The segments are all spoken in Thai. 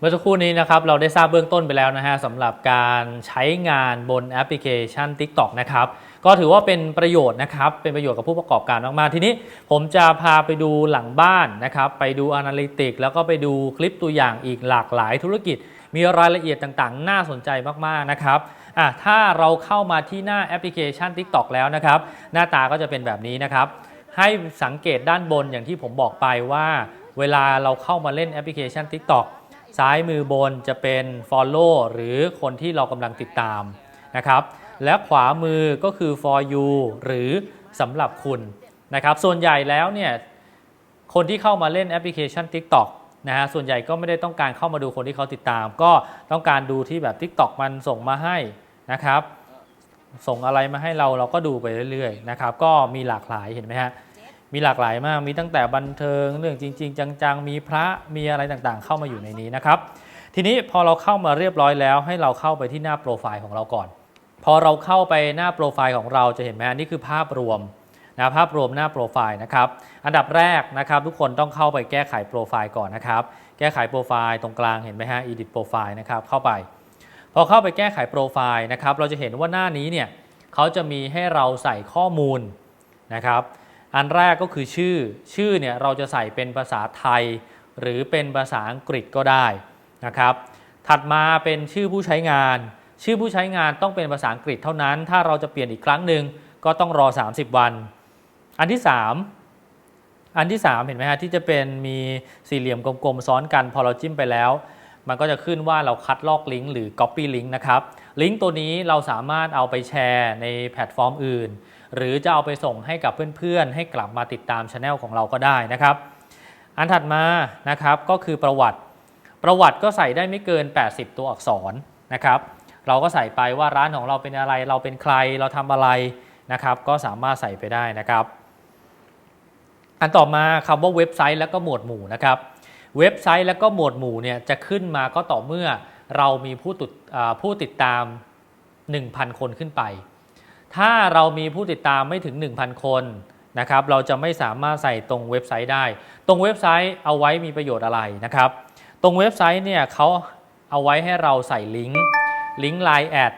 เมื่อสักครู่นี้นะครับเราได้ทราบเบื้องต้นไปแล้วนะฮะสำหรับการใช้งานบนแอปพลิเคชัน TikTok นะครับก็ถือว่าเป็นประโยชน์นะครับเป็นประโยชน์กับผู้ประกอบการมากๆทีนี้ผมจะพาไปดูหลังบ้านนะครับไปดู Analytics แล้วก็ไปดูคลิปตัวอย่างอีกหลากหลายธุรกิจ มีรายละเอียดต่างๆ น่าสนใจมากๆนะครับอะถ้าเราเข้ามาที่หน้าแอปพลิเคชัน TikTok แล้วนะครับหน้าตาก็จะเป็นแบบนี้นะครับให้สังเกตด้านบนอย่างที่ผมบอกไปว่า เวลาเราเข้ามาเล่นแอปพลิเคชัน TikTok ซ้ายมือบนจะเป็น Follow หรือคนที่เรากำลังติดตามนะครับ และขวามือก็คือ For You หรือสำหรับคุณนะครับ ส่วนใหญ่แล้วเนี่ยคนที่เข้ามาเล่นแอปพลิเคชัน TikTok นะฮะส่วนใหญ่ก็ไม่ได้ต้องการเข้ามาดูคนที่เขาติดตาม ก็ต้องการดูที่แบบ TikTok มันส่งมาให้นะครับ ส่งอะไรมาให้เราเราก็ดูไปเรื่อยๆนะครับ ก็มีหลากหลายเห็นไหมฮะ มีหลากหลายมาก มีตั้งแต่บันเทิงเรื่องจริง ๆ จังๆ มีพระมีอะไรต่างๆ เข้ามาอยู่ในนี้นะครับ ทีนี้พอเราเข้ามาเรียบร้อยแล้ว ให้เราเข้าไปที่หน้าโปรไฟล์ของเราก่อน พอเราเข้าไปหน้าโปรไฟล์ของเราจะเห็นไหมนี่คือภาพรวมนะภาพรวมหน้าโปรไฟล์นะครับ อันดับแรกนะครับทุกคนต้องเข้าไปแก้ไขโปรไฟล์ก่อนนะครับ แก้ไขโปรไฟล์ตรงกลางเห็นไหมฮะ edit โปรไฟล์นะครับเข้าไป พอเข้าไปแก้ไขโปรไฟล์นะครับ เราจะเห็นว่าหน้านี้เนี่ยเขาจะมีให้เราใส่ข้อมูลนะครับ อันแรกก็คือชื่อ ชื่อเนี่ยเราจะใส่เป็นภาษาไทย หรือเป็นภาษาอังกฤษก็ได้นะครับ ถัดมาเป็นชื่อผู้ใช้งาน ชื่อผู้ใช้งานต้องเป็นภาษาอังกฤษเท่านั้น ถ้าเราจะเปลี่ยนอีกครั้งหนึ่งก็ต้องรอ 30 วัน อันที่ 3 อันที่ 3 เห็นไหมฮะที่จะเป็นมีสี่เหลี่ยมกลมๆซ้อนกันพอเราจิ้มไปแล้ว มันก็จะขึ้นว่าเราคัดลอกลิงก์หรือ Copy ลิงก์นะครับ ลิงก์ตัวนี้เราสามารถเอาไปแชร์ในแพลตฟอร์มอื่น หรือจะเอาไปส่งให้กับเพื่อนๆ ให้กลับมาติดตามช anel ของเราก็ได้นะครับ อันถัดมานะครับก็คือประวัติ ประวัติก็ใส่ได้ไม่เกิน 80 ตัวอักษรนะครับ เราก็ใส่ไปว่าร้านของเราเป็นอะไร เราเป็นใครเราทำอะไรนะครับ ก็สามารถใส่ไปได้นะครับ อันต่อมาคำว่าเว็บไซต์แล้วก็หมวดหมู่นะครับ เว็บไซต์แล้วก็หมวดหมู่เนี่ยจะขึ้นมาก็ต่อเมื่อเรามีผู้ติดผู้ติดตาม 1,000 คนขึ้นไป ถ้าเรามีผู้ติดตามไม่ถึง 1,000 คนนะครับเราจะไม่สามารถใส่ตรงเว็บไซต์ได้ ตรงเว็บไซต์เอาไว้มีประโยชน์อะไรนะครับ ตรงเว็บไซต์เนี่ยเขาเอาไว้ให้เราใส่ลิงก์ลิงก์ Line แอด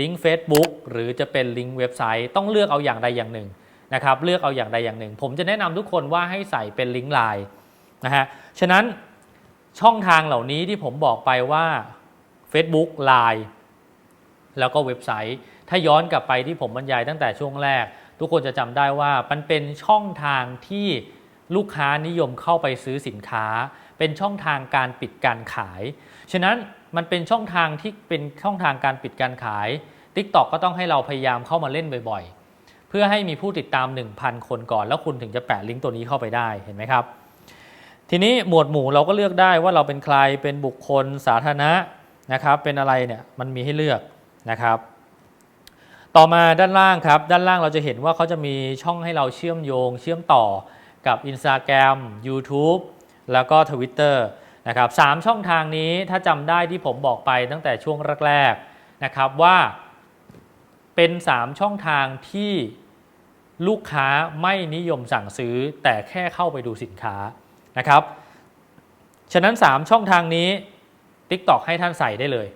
ลิงก์ Facebook หรือจะเป็นลิงก์เว็บไซต์ต้องเลือกเอาอย่างใดอย่างหนึ่งนะครับเลือกเอาอย่างใดอย่างหนึ่ง ผมจะแนะนำทุกคนว่าให้ใส่เป็นลิงก์ Line นะฮะฉะนั้นช่องทางเหล่านี้ที่ผมบอกไปว่า Facebook Line แล้วก็เว็บไซต์ ถ้าย้อนกลับไปที่ผมบรรยายตั้งแต่ช่วงแรก ทุกคนจะจำได้ว่ามันเป็นช่องทางที่ลูกค้านิยมเข้าไปซื้อสินค้า เป็นช่องทางการปิดการขาย ฉะนั้นมันเป็นช่องทางที่เป็นช่องทางการปิดการขาย TikTok ก็ต้องให้เราพยายามเข้ามาเล่นบ่อยๆ เพื่อให้มีผู้ติดตาม 1,000 คนก่อน แล้วคุณถึงจะแปะลิงก์ตัวนี้เข้าไปได้เห็นไหมครับ ทีนี้หมวดหมู่เราก็เลือกได้ว่าเราเป็นใครเป็นบุคคลสาธารณะนะครับเป็นอะไรเนี่ยมันมีให้เลือกนะครับ ต่อมาด้านล่างครับ ด้านล่างเราจะเห็นว่าเขาจะมีช่องให้เราเชื่อมโยง เชื่อมต่อกับ Instagram YouTube แล้วก็ Twitter นะครับสามช่องทางนี้ถ้าจำได้ที่ผมบอกไปตั้งแต่ช่วงแรกๆนะครับว่าเป็น 3 ช่องทางที่ลูกค้าไม่นิยมสั่งซื้อแต่แค่เข้าไปดูสินค้านะครับ ฉะนั้น 3 ช่องทางนี้ TikTok ให้ท่านใส่ได้เลย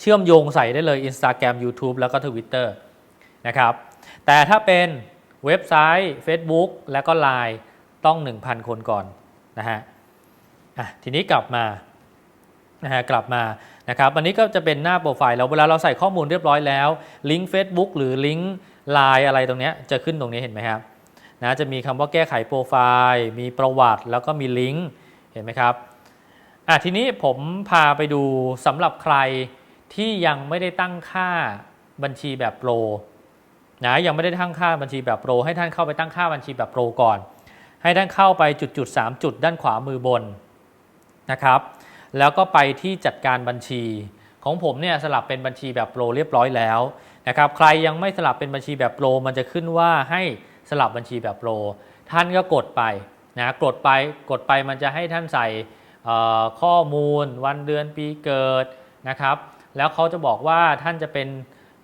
เชื่อมโยงใส่ได้เลย Instagram YouTube แล้วก็ Twitter นะครับ แต่ถ้าเป็นเว็บไซต์ Facebook แล้วก็ Line ต้อง 1,000 คนก่อนนะฮะอะทีนี้กลับมานะฮะกลับมานะครับอันนี้ก็จะเป็นหน้าโปรไฟล์เราเวลาเราใส่ข้อมูลเรียบร้อยแล้ว ลิงก์ Facebook หรือลิงก์ Line อะไรตรงนี้จะขึ้นตรงนี้เห็นไหมครับนะจะมีคำว่าแก้ไขโปรไฟล์ มีประวัติแล้วก็มีลิงก์เห็นไหมครับอะทีนี้ผมพาไปดูสำหรับใคร ที่ยังไม่ได้ตั้งค่าบัญชีแบบโปรนะยังไม่ได้ตั้งค่าบัญชีแบบโปร ให้ท่านเข้าไปตั้งค่าบัญชีแบบโปรก่อน ให้ท่านเข้าไปจุดจุดสามจุดด้านขวามือบนนะครับ แล้วก็ไปที่จัดการบัญชีของผมเนี่ยสลับเป็นบัญชีแบบโปรเรียบร้อยแล้วนะครับใครยังไม่สลับเป็นบัญชีแบบโปรมันจะขึ้นว่าให้สลับบัญชีแบบโปรท่านก็กดไปนะกดไปกดไปมันจะให้ท่านใส่ข้อมูล วันเดือนปีเกิดนะครับ แล้วเขาจะบอกว่าท่านจะเป็น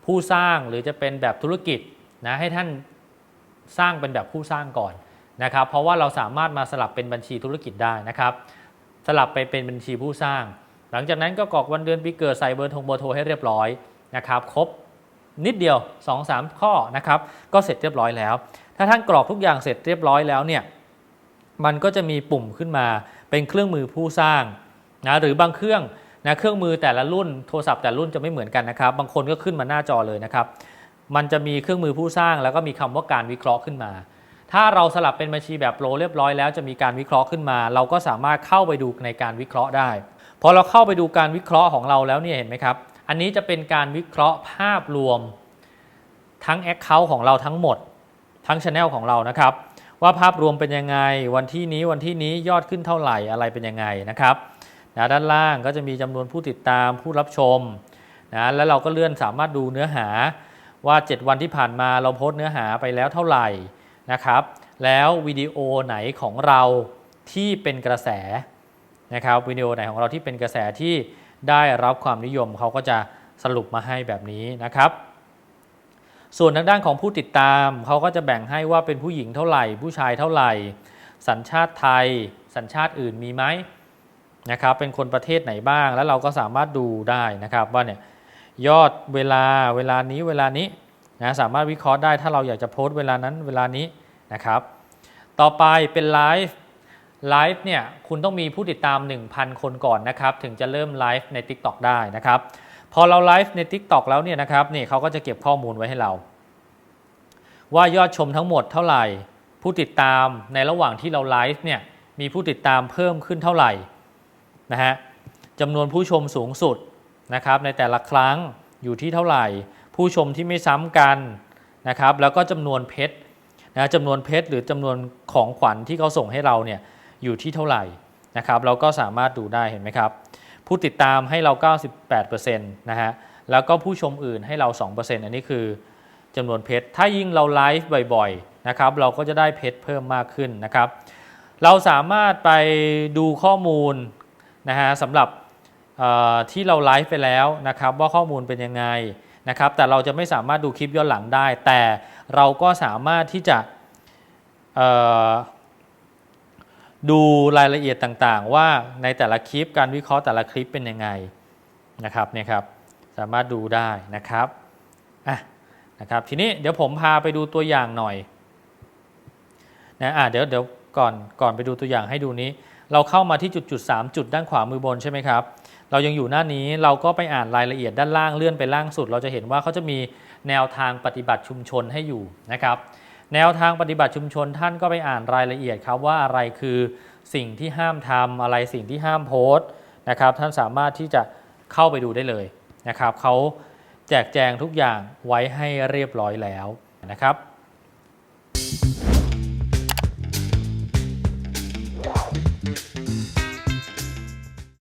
ผู้สร้างหรือจะเป็นแบบธุรกิจนะให้ท่านสร้างเป็นแบบผู้สร้างก่อนนะครับ เพราะว่าเราสามารถมาสลับเป็นบัญชีธุรกิจได้นะครับ สลับไปเป็นบัญชีผู้สร้าง หลังจากนั้นก็กรอกวันเดือนปีเกิดใส่เบอร์โทรเบอร์โทรให้เรียบร้อยนะครับครบนิดเดียว 2-3 ข้อนะครับก็เสร็จเรียบร้อยแล้ว ถ้าท่านกรอกทุกอย่างเสร็จเรียบร้อยแล้วเนี่ยมันก็จะมีปุ่มขึ้นมาเป็นเครื่องมือผู้สร้างนะหรือบางเครื่อง นะเครื่องมือแต่ละรุ่นโทรศัพท์แต่ละรุ่นจะไม่เหมือนกันนะครับ บางคนก็ขึ้นมาหน้าจอเลยนะครับ มันจะมีเครื่องมือผู้สร้างแล้วก็มีคำว่าการวิเคราะห์ขึ้นมา ถ้าเราสลับเป็นบัญชีแบบโปรเรียบร้อยแล้วจะมีการวิเคราะห์ขึ้นมา เราก็สามารถเข้าไปดูในการวิเคราะห์ได้พอเราเข้าไปดูการวิเคราะห์ของเราแล้วเนี่ยเห็นไหมครับ อันนี้จะเป็นการวิเคราะห์ภาพรวม ทั้ง Account ของเราทั้งหมด ทั้ง Channel ของเรานะครับ ว่าภาพรวมเป็นยังไง วันที่นี้วันที่นี้ยอดขึ้นเท่าไหร่อะไรเป็นยังไงนะครับ นะด้านล่างก็จะมีจำนวนผู้ติดตามผู้รับชมนะแล้วเราก็เลื่อนสามารถดูเนื้อหาว่า 7 วันที่ผ่านมาเราโพสต์เนื้อหาไปแล้วเท่าไหร่นะครับ แล้ววิดีโอไหนของเราที่เป็นกระแสนะครับวิดีโอไหนของเราที่เป็นกระแสที่ได้รับความนิยมเขาก็จะสรุปมาให้แบบนี้นะครับ ส่วนทางด้านของผู้ติดตามเขาก็จะแบ่งให้ว่าเป็นผู้หญิงเท่าไหร่ ผู้ชายเท่าไหร่ สัญชาติไทย สัญชาติอื่นมีไหม นะครับเป็นคนประเทศไหนบ้าง แล้วเราก็สามารถดูได้นะครับว่าเนี่ยยอดเวลาเวลานี้เวลานี้นะสามารถวิเคราะห์ได้ถ้าเราอยากจะโพสต์เวลานั้นเวลานี้นะครับ ต่อไปเป็นไลฟ์ไลฟ์เนี่ยคุณต้องมีผู้ติดตาม 1,000 คนก่อนนะครับถึงจะเริ่มไลฟ์ใน TikTok ได้นะครับพอเราไลฟ์ใน TikTok แล้วเนี่ยนะครับนี่เขาก็จะเก็บข้อมูลไว้ให้เรา ว่ายอดชมทั้งหมดเท่าไหร่ ผู้ติดตามในระหว่างที่เราไลฟ์เนี่ยมีผู้ติดตามเพิ่มขึ้นเท่าไหร่ นะฮะจำนวนผู้ชมสูงสุดนะครับในแต่ละครั้งอยู่ที่เท่าไหร่ ผู้ชมที่ไม่ซ้ำกันนะครับแล้วก็จำนวนเพชรนะจำนวนเพชรหรือจำนวนของขวัญที่เขาส่งให้เราเนี่ยอยู่ที่เท่าไหร่นะครับเราก็สามารถดูได้เห็นไหมครับ ผู้ติดตามให้เรา 98%นะฮะแล้วก็ผู้ชมอื่นให้เรา 2%อันนี้คือจำนวนเพชรถ้ายิ่งเราไลฟ์บ่อยๆนะครับเราก็จะได้เพชรเพิ่มมากขึ้นนะครับเราสามารถไปดูข้อมูล นะฮะสำหรับที่เราไลฟ์ไปแล้วนะครับว่าข้อมูลเป็นยังไงนะครับแต่เราจะไม่สามารถดูคลิปย้อนหลังได้ แต่เราก็สามารถที่จะดูรายละเอียดต่างๆ ว่าในแต่ละคลิปการวิเคราะห์แต่ละคลิปเป็นยังไงนะครับเนี่ยครับสามารถดูได้นะครับอะนะครับทีนี้เดี๋ยวผมพาไปดูตัวอย่างหน่อยนะอะเดี๋ยวเดี๋ยวก่อนก่อนไปดูตัวอย่างให้ดูนี้ เราเข้ามาที่จุดจุดสามจุดด้านขวามือบนใช่ไหมครับเรายังอยู่หน้านี้เราก็ไปอ่านรายละเอียดด้านล่างเลื่อนไปล่างสุด เราจะเห็นว่าเขาจะมีแนวทางปฏิบัติชุมชนให้อยู่นะครับ แนวทางปฏิบัติชุมชนท่านก็ไปอ่านรายละเอียดครับว่าอะไรคือสิ่งที่ห้ามทำอะไรสิ่งที่ห้ามโพสต์นะครับท่านสามารถที่จะเข้าไปดูได้เลยนะครับเขาแจกแจงทุกอย่างไว้ให้เรียบร้อยแล้วนะครับ